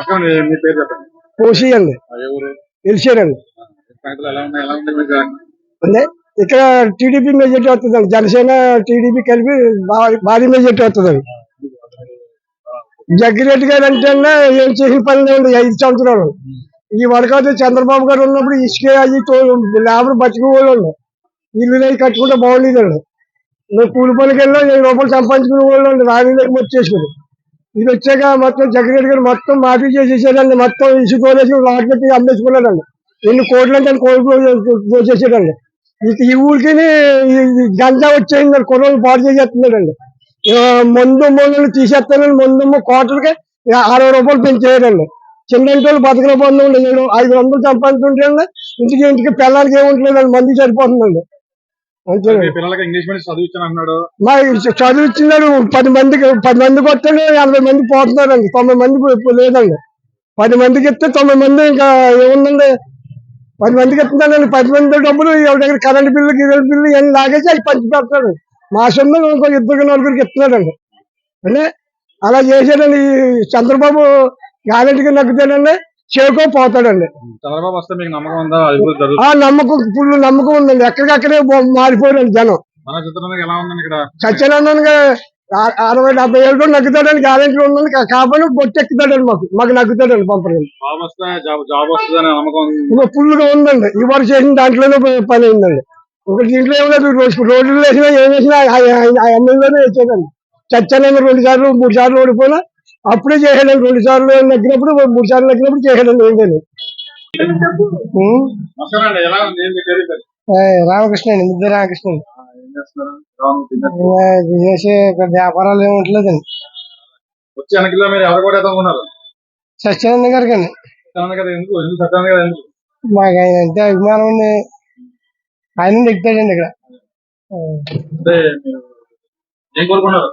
అక్కడ మీ మీ పేరు చెప్పండి. కోసి అండి అంటే ఇక్కడ టీడీపీ మెజార్టీ వస్తుందండి. జనసేన టీడీపీ కలిపి భారీ మెజార్టీ వస్తుందండి. జగ్గిరెడ్డి గారు అంటే ఏం చేసిన పని లేదండి. ఐదు సంవత్సరాలు. ఈ వరకైతే చంద్రబాబు గారు ఉన్నప్పుడు ఇసుక అయ్యి లేబర్ బతికేవాళ్ళు ఉండే ఇల్లు అవి కట్టుకుంటే బాగుండేదండి. మేము కూలి పనికి వెళ్ళాం ఏడు రూపాయలు సంపాదించుకునే వాళ్ళు ఉండే రాణిలోకి వచ్చేసుకుని ఇది వచ్చాక మొత్తం జగ్గిరెడ్డి గారు మొత్తం మాఫీ చేసేసాడండి. మొత్తం ఇసుకోలేసి లాట్ పెట్టి అమ్మేసుకున్నాడండి. ఎన్ని కోట్లు అంటే కోట్లు ఇక ఈ ఊరికి గంజా వచ్చేయండి కుర్రలు పాడు చేసేస్తున్నాడండి. ముందు మందు తీసేస్తానని మందు కోటలకి అరవై రూపాయలు పెంచేయడండి. చిన్న ఇంట్లో బతకల బంధు ఐదు వందలు సంపాదించుంటే ఇంటికి ఇంటికి పిల్లలకి ఏముంటలేదండి. మంది సరిపోతుందండి. పిల్లలకి ఇంగ్లీష్ మీడియం చదివించాను అన్నాడు? మా చదువు ఇచ్చినాడు పది మందికి పది మందికి వస్తాడు ఎనభై మంది పోతున్నారండి. తొంభై మందికి ఇప్పుడు లేదండి. పది మందికి ఇస్తే తొంభై మంది ఇంకా ఏముందండి? పది మందికి ఇస్తున్నాడండి పది మంది డబ్బులు ఎవరి దగ్గర కరెంట్ బిల్లు గిరెంట్ బిల్లు ఇవన్నీ లాగేసి అవి పంచి పెడతాడు. మా సొంతం ఇంకో ఇద్దరు నలుగురికి ఇస్తున్నాడండి అంటే అలా చేసాడండి ఈ చంద్రబాబు. గ్యారెంటీగా నగ్గుతాడండి. చేకో పోతాడండి చంద్రబాబు వస్తే మీకు నమ్మకం ఉందా అభివృద్ధి జరుగుతుంది ఆ నమ్మకం ఫుల్ నమ్మకం ఉందండి ఎక్కడికక్కడే మారిపోయారండి జనం మన చిత్రానికి ఎలా ఉందండి ఇక్కడ సత్యానందన్గా అరవై డెబ్బై ఏళ్ళు నగ్గుతాడని గ్యారెంటీ ఉందని కాబట్టి బొట్టెక్కుతాడండి మాకు మాకు నమ్మకం ఉంది. ఇంకా ఫుల్గా ఉందండి ఈ వరకు చేసిన దాంట్లోనే పని అయిందండి ఒక దీంట్లో ఏం లేదు రోడ్లు వేసినా ఏం వేసినా ఎమ్మెల్యేనే వచ్చేదండి సత్యానంద రెండు సార్లు మూడు సార్లు ఓడిపోయినా అప్పుడే చేసాడండి రెండు సార్లు నగ్గినప్పుడు మూడు సార్లు నగ్గినప్పుడు చేసాడండి ఏంటండి నమస్కారం అండి ఎలా ఉంది? ఏం మీ పేరు? చెప్పండి. రామకృష్ణ అండి ముద్ద రామకృష్ణ? చేసే పెద్ద వ్యాపారాలు ఏమి ఉండలేదండి సత్యానంద గారికి అండి. మాకు ఆయన అంటే అభిమానం ఉంది ఆయన దిగుతాడండి ఇక్కడ. ఏం కోరుకున్నారు?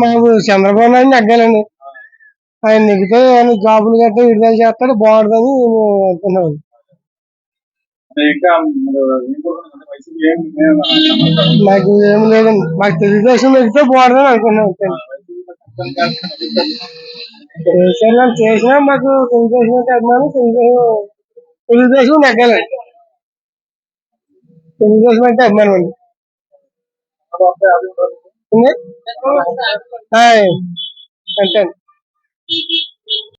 మాకు చంద్రబాబు నాయుడు నెగ్గాలండి. ఆయన నెగ్గితే ఆయన జాబులు గట్రా విడుదల చేస్తాడు బాగుంటుందని మేము అనుకున్నాం నాకు ఏం మాకు ఏం లేదండి. మాకు తెలుగుదేశం నెగ్గితే బాగుంటుందని అనుకున్నాం చేసినా మాకు తెలుగుదేశం తెలుగుదేశం తెలుగుదేశం నెగ్గాలండి. తెలుగుదేశం అంటే అభిమానం అండి. అంతే అండి